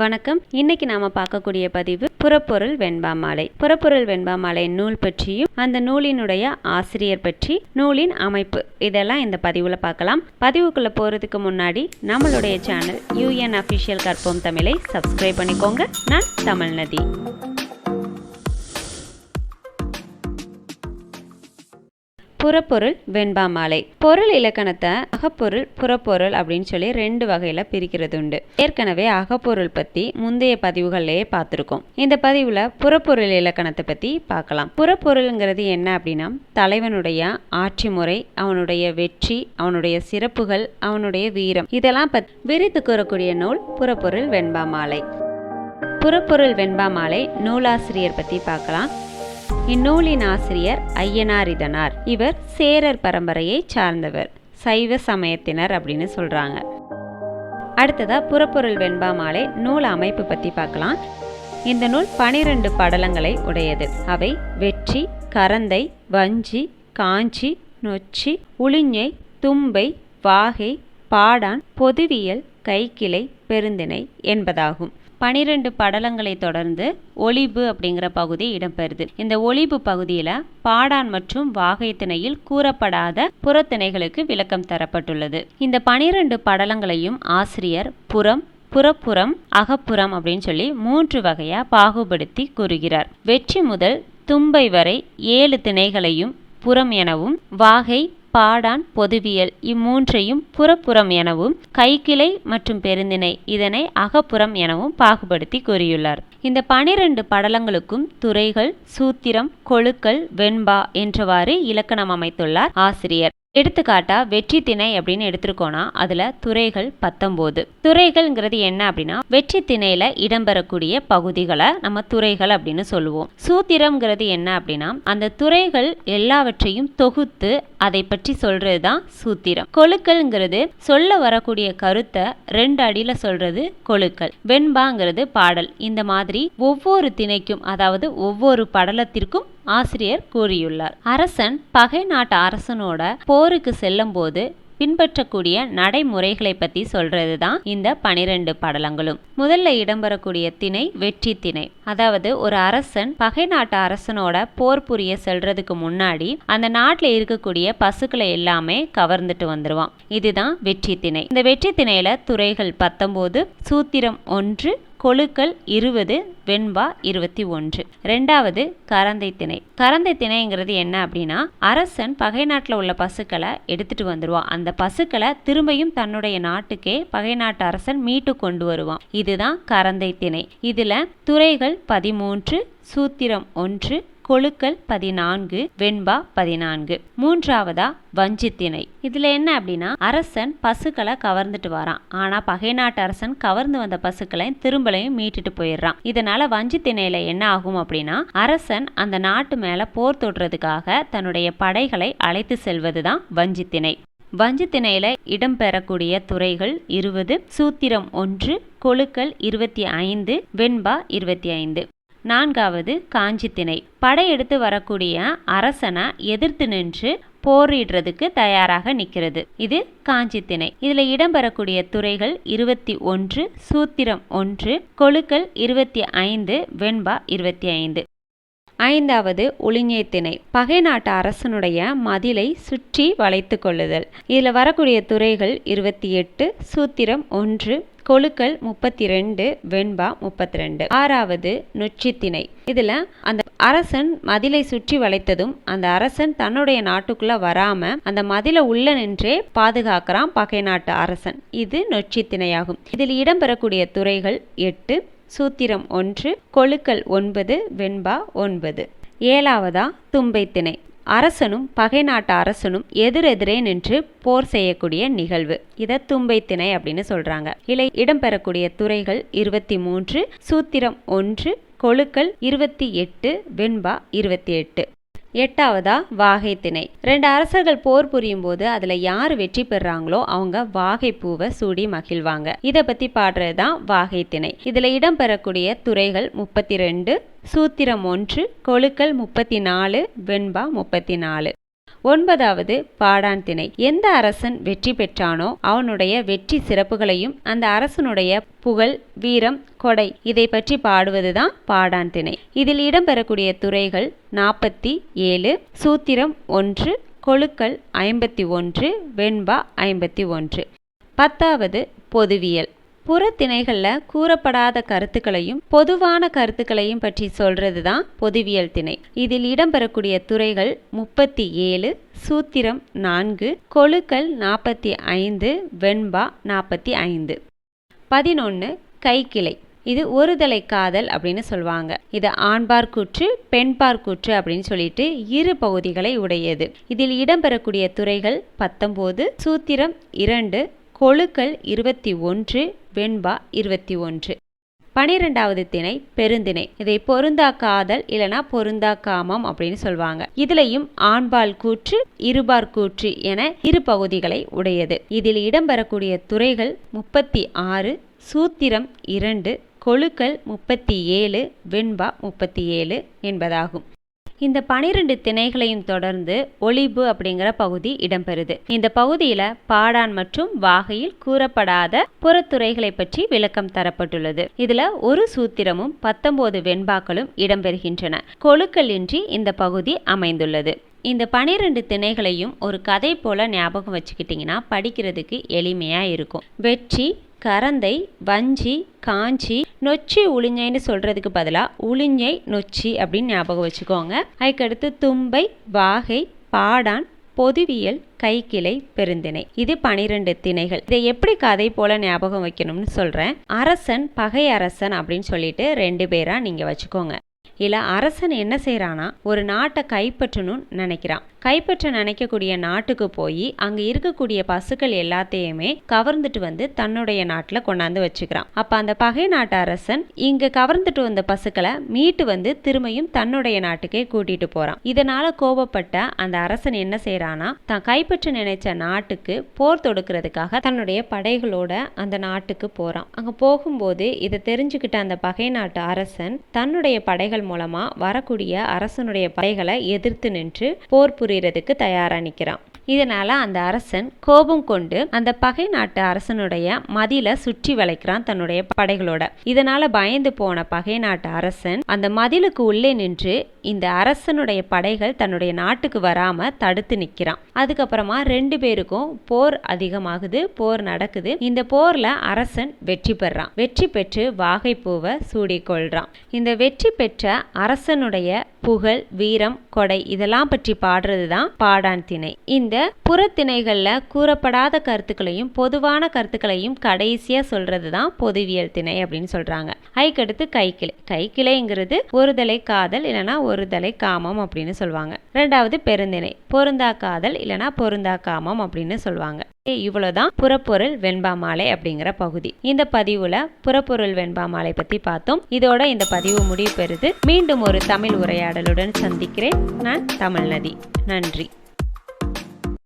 வணக்கம். இன்னைக்கு நாம பார்க்கக்கூடிய பதிவு புறப்பொருள் வெண்பா மாலை. புறப்பொருள் வெண்பா மாலை நூல் பற்றியும் அந்த நூலினுடைய ஆசிரியர் பற்றி நூலின் அமைப்பு. இதெல்லாம் இந்த பதிவுல பார்க்கலாம். பதிவுக்குள்ள போறதுக்கு முன்னாடி நம்மளுடைய சேனல் யூஎன் அஃபிஷியல் கற்போம் தமிழை சப்ஸ்கிரைப் பண்ணிக்கோங்க. நான் தமிழ்நதி புறப்பொருள் வெண்பா மாலை. பொருள் இலக்கணத்தை அகப்பொருள் புறப்பொருள் அப்படின்னு சொல்லி ரெண்டு வகையில பிரிக்கிறது உண்டு ஏற்கனவே அகப்பொருள் பத்தி முந்தைய பதிவுகள்லயே பார்த்துருக்கோம். இந்த பதிவுல புறப்பொருள் இலக்கணத்தை பத்தி பார்க்கலாம். புறப்பொருள்ங்கிறது என்ன அப்படின்னா தலைவனுடைய ஆட்சி முறை அவனுடைய வெற்றி அவனுடைய சிறப்புகள் அவனுடைய வீரம். இதெல்லாம் பத் விரித்து கூறக்கூடிய நூல் புறப்பொருள் வெண்பா மாலை. புறப்பொருள் வெண்பா மாலை நூலாசிரியர் பத்தி பார்க்கலாம். இந்நூலின் ஆசிரியர் ஐயனார் இதனார் இவர் சேரர் பரம்பரையை சார்ந்தவர். சைவ சமயத்தினர் அப்படின்னு சொல்றாங்க. அடுத்ததா புறப்பொருள் வெண்பா மாலை நூல் அமைப்பு பத்தி பார்க்கலாம். இந்த நூல் பனிரெண்டு படலங்களை உடையது. அவை வெற்றி கரந்தை வஞ்சி காஞ்சி நொச்சி உளிஞை தும்பை வாகை பாடான் பொதுவியல் கைக்கிளை பெருந்திணை என்பதாகும். பனிரெண்டு படலங்களை தொடர்ந்து ஒளிபு அப்படிங்கிற பகுதி இடம்பெறுது. இந்த ஒளிபு பகுதியில் பாடான் மற்றும் வாகை திணையில் கூறப்படாத புறத்திணைகளுக்கு விளக்கம் தரப்பட்டுள்ளது. இந்த பனிரெண்டு படலங்களையும் ஆசிரியர் புறம் புறப்புறம் அகப்புறம் அப்படின்னு சொல்லி மூன்று வகையா பாகுபடுத்தி கூறுகிறார். வெற்றி முதல் தும்பை வரை ஏழு திணைகளையும் புறம் எனவும் வாகை பாடான் பொதுவியல் இம்மூன்றையும் புறப்புறம் எனவும் கைக்கிளை மற்றும் பெருந்திணை இதனை அகப்புறம் எனவும் பாகுபடுத்தி கூறியுள்ளார். இந்த பனிரெண்டு படலங்களுக்கும் துறைகள் சூத்திரம் கொழுக்கள் வெண்பா என்றவாறு இலக்கணம் அமைத்துள்ளார் ஆசிரியர். எடுத்துக்காட்டா வெற்றி திணை அப்படின்னு எடுத்திருக்கோன்னா அதுல துறைகள் பத்தொம்போது. துறைகள்ங்கிறது என்ன அப்படின்னா வெற்றி திணையில இடம்பெறக்கூடிய பகுதிகளை நம்ம துறைகள் அப்படின்னு சொல்லுவோம். சூத்திரம்ங்கிறது என்ன அப்படின்னா அந்த துறைகள் எல்லாவற்றையும் தொகுத்து அதை பற்றி சொல்றது தான் சூத்திரம். கொழுக்கள்ங்கிறது சொல்ல வரக்கூடிய கருத்தை ரெண்டு அடியில சொல்றது கொழுக்கள். வெண்பாங்கிறது பாடல். இந்த மாதிரி ஒவ்வொரு திணைக்கும் அதாவது ஒவ்வொரு படலத்திற்கும் ஆசிரியர் கூறியுள்ளார். அரசன் பகை நாட்டு அரசனோட போருக்கு செல்லும் போது பின்பற்றக்கூடிய நடைமுறைகளை பற்றி சொல்கிறது தான் இந்த பனிரெண்டு படலங்களும். முதல்ல இடம்பெறக்கூடிய திணை வெற்றி திணை. அதாவது ஒரு அரசன் பகை நாட்டு அரசனோட போர் புரிய செல்றதுக்கு முன்னாடி அந்த நாட்டில் இருக்கக்கூடிய பசுக்களை எல்லாமே கவர்ந்துட்டு வந்துடுவான் இதுதான் வெற்றி திணை. இந்த வெற்றி திணையில துறைகள் பத்தொம்போது சூத்திரம் ஒன்று கொழுக்கள் இருபது வெண்பா இருபத்தி ஒன்று. ரெண்டாவது கரந்தை திணை. கரந்தை திணைங்கிறது என்ன அப்படின்னா அரசன் பகை நாட்டில் உள்ள பசுக்களை எடுத்துட்டு வந்துடுவான் அந்த பசுக்களை திரும்பியும் தன்னுடைய நாட்டுக்கே பகை நாட்டு அரசன் மீட்டு கொண்டு வருவான். இதுதான் கரந்தை திணை. இதில் துறைகள் பதிமூன்று சூத்திரம் ஒன்று கொழுக்கள் பதினான்கு வெண்பா பதினான்கு. மூன்றாவதா வஞ்சித்திணை இதுல என்ன அப்படின்னா அரசன் பசுக்களை கவர்ந்துட்டு வரான். ஆனா பகை நாட்டு அரசன் கவர்ந்து வந்த பசுக்களை திரும்பலையும் மீட்டுட்டு போயிடுறான். இதனால வஞ்சித்திணையில என்ன ஆகும் அப்படின்னா அரசன் அந்த நாட்டு மேல போர் தொடுறதுக்காக தன்னுடைய படைகளை அழைத்து செல்வதுதான் வஞ்சித்திணை வஞ்சித்திணையில இடம்பெறக்கூடிய துறைகள் இருபது சூத்திரம் ஒன்று கொழுக்கள் இருபத்தி ஐந்து வெண்பா இருபத்தி ஐந்து. நான்காவது காஞ்சி திணை படையெடுத்து வரக்கூடிய அரசனை எதிர்த்து நின்று போரிடுறதுக்கு தயாராக நிற்கிறது. இது காஞ்சி திணை இதில் இடம்பெறக்கூடிய துறைகள் இருபத்தி ஒன்று சூத்திரம் ஒன்று கொழுக்கள் இருபத்தி ஐந்து வெண்பா இருபத்தி ஐந்து. ஐந்தாவது ஒளிஞை திணை பகை நாட்டு அரசனுடைய மதிலை சுற்றி வளைத்து கொள்ளுதல். இதில் வரக்கூடிய துறைகள் இருபத்தி எட்டு சூத்திரம் ஒன்று கொழுக்கள் முப்பத்தி ரெண்டு வெண்பா முப்பத்தி ரெண்டு ஆறாவது நொச்சித்திணை. இதில் அந்த அரசன் மதிலை சுற்றி வளைத்ததும் அந்த அரசன் தன்னுடைய நாட்டுக்குள்ள வராம அந்த மதில உள்ள நின்றே பாதுகாக்கிறான் பகை நாட்டு அரசன். இது நொச்சித்திணையாகும். இதில் இடம்பெறக்கூடிய துறைகள் எட்டு சூத்திரம் ஒன்று கொழுக்கள் ஒன்பது வெண்பா ஒன்பது. ஏழாவதா தும்பை திணை அரசனும் பகை நாட்டு அரசனும் எதிரெதிரே நின்று போர் செய்யக்கூடிய நிகழ்வு. இதை தும்பை திணை அப்படின்னு சொல்றாங்க. இலை இடம்பெறக்கூடிய துறைகள் இருபத்தி மூன்று சூத்திரம் ஒன்று கொழுக்கள் இருபத்தி எட்டு வெண்பா இருபத்தி எட்டு. எட்டாவதா? வாகை திணை. ரெண்டு அரசர்கள் போர் புரியும் போது அதுல யார் வெற்றி பெறாங்களோ அவங்க வாகை பூவை சூடி மகிழ்வாங்க. இதை பத்தி பாடுறது தான் வாகை திணை. இதுல இடம்பெறக்கூடிய துறைகள் முப்பத்தி ரெண்டு சூத்திரம் ஒன்று கொழுக்கள் முப்பத்தி நாலு வெண்பா முப்பத்தி நாலு. ஒன்பதாவது பாடான் திணை எந்த அரசன் வெற்றி பெற்றானோ அவனுடைய வெற்றி சிறப்புகளையும் அந்த அரசனுடைய புகழ் வீரம் கொடை இதை பற்றி பாடுவதுதான் பாடான் திணை இதில் இடம்பெறக்கூடிய துறைகள் நாற்பத்தி ஏழு சூத்திரம் ஒன்று கொழுக்கள் ஐம்பத்தி ஒன்று வெண்பா ஐம்பத்தி ஒன்று. பத்தாவது பொதுவியல். புறத்திணைகளில் கூறப்படாத கருத்துக்களையும் பொதுவான கருத்துக்களையும் பற்றி சொல்றது தான் பொதுவியல் திணை. இதில் இடம்பெறக்கூடிய துறைகள் முப்பத்தி ஏழு சூத்திரம் நான்கு கொழுக்கள் நாற்பத்தி ஐந்து வெண்பா நாற்பத்தி ஐந்து. பதினொன்று கைக்கிளை. இது ஒருதலை காதல் அப்படின்னு சொல்லுவாங்க இது ஆண்பார் கூற்று பெண்பார் கூற்று அப்படின்னு சொல்லிட்டு இரு பகுதிகளை உடையது. இதில் இடம்பெறக்கூடிய துறைகள் பத்தொம்போது சூத்திரம் இரண்டு கொழுக்கள் இருபத்தி ஒன்று வெண்பா இருபத்தி ஒன்று. பனிரெண்டாவது திணை பெருந்திணை. இதை பொருந்தா காதல் இல்லைனா பொருந்தா காமம் அப்படின்னு சொல்லுவாங்க இதுலையும் ஆண்பால் கூற்று இருபார் கூற்று என இரு பகுதிகளை உடையது. இதில் இடம்பெறக்கூடிய துறைகள் முப்பத்தி ஆறு சூத்திரம் இரண்டு கொழுக்கள் முப்பத்தி ஏழு வெண்பா முப்பத்தி ஏழு என்பதாகும். இந்த பனிரெண்டு திணைகளையும் தொடர்ந்து ஒளிபு அப்படிங்கிற பகுதி இடம்பெறுது. இந்த பகுதியில பாடான் மற்றும் வாகையில் கூறப்படாத புறத்துறைகளை பற்றி விளக்கம் தரப்பட்டுள்ளது. இதுல ஒரு சூத்திரமும் பத்தொன்பது வெண்பாக்களும் இடம்பெறுகின்றன. கொழுக்கள் இன்றி இந்த பகுதி அமைந்துள்ளது. இந்த பனிரெண்டு திணைகளையும் ஒரு கதை போல ஞாபகம் வச்சுக்கிட்டிங்கன்னா படிக்கிறதுக்கு எளிமையாக இருக்கும். வெற்றி கரந்தை வஞ்சி காஞ்சி நொச்சி உளிஞ்சைன்னு சொல்கிறதுக்கு பதிலாக உளிஞ்சை நொச்சி அப்படின்னு ஞாபகம் வச்சுக்கோங்க. அதுக்கடுத்து தும்பை வாகை பாடான் பொதுவியல் கைக்கிளை பெருந்திணை. இது பனிரெண்டு திணைகள். இதை எப்படி கதை போல ஞாபகம் வைக்கணும்னு சொல்கிறேன் அரசன் பகை அரசன் அப்படின்னு சொல்லிட்டு ரெண்டு பேராக நீங்கள் வச்சுக்கோங்க. இல்லை அரசன் என்ன செய்கிறானா ஒரு நாட்டை கைப்பற்றணும்னு நினைக்கிறான். கைப்பற்ற நினைக்கக்கூடிய நாட்டுக்கு போய் அங்கே இருக்கக்கூடிய பசுக்கள் எல்லாத்தையுமே கவர்ந்துட்டு வந்து தன்னுடைய நாட்டில் கொண்டாந்து வச்சுக்கிறான். அப்போ அந்த பகை நாட்டு அரசன் இங்கே கவர்ந்துட்டு வந்த பசுக்களை மீட்டு வந்து திரும்பியும் தன்னுடைய நாட்டுக்கே கூட்டிட்டு போகிறான் இதனால் கோபப்பட்ட அந்த அரசன் என்ன செய்கிறானா தான் கைப்பற்ற நினைச்ச நாட்டுக்கு போர் தொடுக்கிறதுக்காக தன்னுடைய படைகளோட அந்த நாட்டுக்கு போகிறான் அங்கே போகும்போது இதை தெரிஞ்சுக்கிட்ட அந்த பகை நாட்டு அரசன் தன்னுடைய படைகள் மூலமா வரக்கூடிய அரசனுடைய படைகளை எதிர்த்து நின்று போர் புரியறதுக்கு தயாராக நிற்கிறான் இதனால் அந்த அரசன் கோபம் கொண்டு அந்த பகை நாட்டு அரசனுடைய மதில சுற்றி வளைக்கிறான் தன்னுடைய படைகளோட. இதனால் பயந்து போன பகை நாட்டு அரசன் அந்த மதிலுக்கு உள்ளே நின்று இந்த அரசனுடைய படைகள் தன்னுடைய நாட்டுக்கு வராமல் தடுத்து நிற்கிறான் அதுக்கப்புறமா ரெண்டு பேருக்கும் போர் அதிகமாகுது போர் நடக்குது. இந்த போரில் அரசன் வெற்றி பெறான். வெற்றி பெற்று வாகைப்பூவை சூடிக்கொள்கிறான் இந்த வெற்றி பெற்ற அரசனுடைய புகழ் வீரம் கொடை இதெல்லாம் பற்றி பாடுறது தான் பாடான் திணை. இந்த புறத்திணைகளில் கூறப்படாத கருத்துக்களையும் பொதுவான கருத்துக்களையும் கடைசியா சொல்றது தான் பொதுவியல் திணை அப்படின்னு சொல்றாங்க. ஐக்கடுத்து கைக்கிளை. கைக்கிளைங்கிறது ஒருதலை காதல் இல்லைன்னா ஒருதலை காமம் அப்படின்னு சொல்லுவாங்க ரெண்டாவது பெருந்திணை. பொருந்தா காதல் இல்லைன்னா பொருந்தா காமம் அப்படின்னு சொல்லுவாங்க இவ்வளவுதான் புறப்பொருள் வெண்பா மாலை அப்படிங்கிற பகுதி. இந்த பதிவுல புறப்பொருள் வெண்பா மாலை பத்தி பார்த்தோம். இதோட இந்த பதிவு முடிவு பெறுது. மீண்டும் ஒரு தமிழ் உரையாடலுடன் சந்திக்கிறேன். நான் தமிழ்நதி நன்றி.